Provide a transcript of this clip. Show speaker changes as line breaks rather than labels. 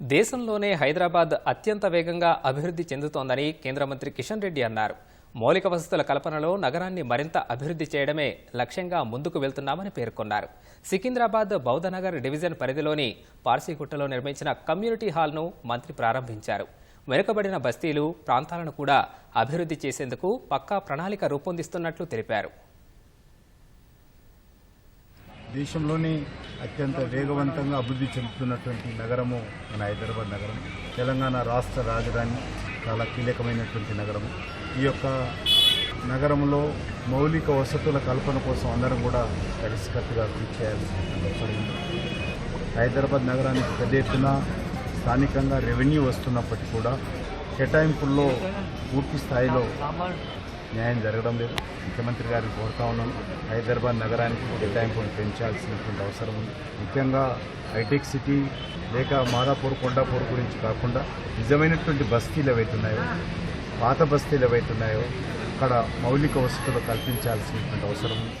దేశంలోనే హైదరాబాద్ అత్యంత వేగంగా అభివృద్ధి చెందుతోందని కేంద్ర మంత్రి కిషన్ రెడ్డి అన్నారు. మౌలిక వసతుల కల్పనలో నగరాన్ని మరింత అభివృద్ధి చేయడమే లక్ష్యంగా ముందుకు వెళ్తున్నామని పేర్కొన్నారు. సికింద్రాబాద్ బౌద్ధనగర్ డివిజన్ పరిధిలోని పార్సీగుట్టలో నిర్మించిన కమ్యూనిటీ హాల్ను మంత్రి ప్రారంభించారు. వెనుకబడిన బస్తీలు ప్రాంతాలను కూడా అభివృద్ధి చేసేందుకు పక్కా ప్రణాళిక రూపొందిస్తున్నట్లు తెలిపారు.
దేశంలోని అత్యంత వేగవంతంగా అభివృద్ధి చెందుతున్నటువంటి నగరము మన హైదరాబాద్ నగరం. తెలంగాణ రాష్ట్ర రాజధాని చాలా కీలకమైనటువంటి నగరము. ఈ యొక్క నగరంలో మౌలిక వసతుల కల్పన కోసం అందరం కూడా కలిసికట్టుగా కృషి చేయాల్సిన హైదరాబాద్ నగరానికి పెద్ద ఎత్తున స్థానికంగా రెవెన్యూ వస్తున్నప్పటికీ కూడా కేటాయింపుల్లో పూర్తి స్థాయిలో న్యాయం జరగడం లేదు. ముఖ్యమంత్రి గారిని కోరుతా ఉన్నాను. హైదరాబాద్ నగరానికి కేటాయింపును పెంచాల్సినటువంటి అవసరం ఉంది. ముఖ్యంగా హైటెక్ సిటీ లేక మాదాపూర్ కొండాపూర్ గురించి కాకుండా నిజమైనటువంటి బస్తీలు ఏవైతున్నాయో పాత బస్తీలు ఏవైతున్నాయో అక్కడ మౌలిక వసతులు కల్పించాల్సినటువంటి అవసరం ఉంది.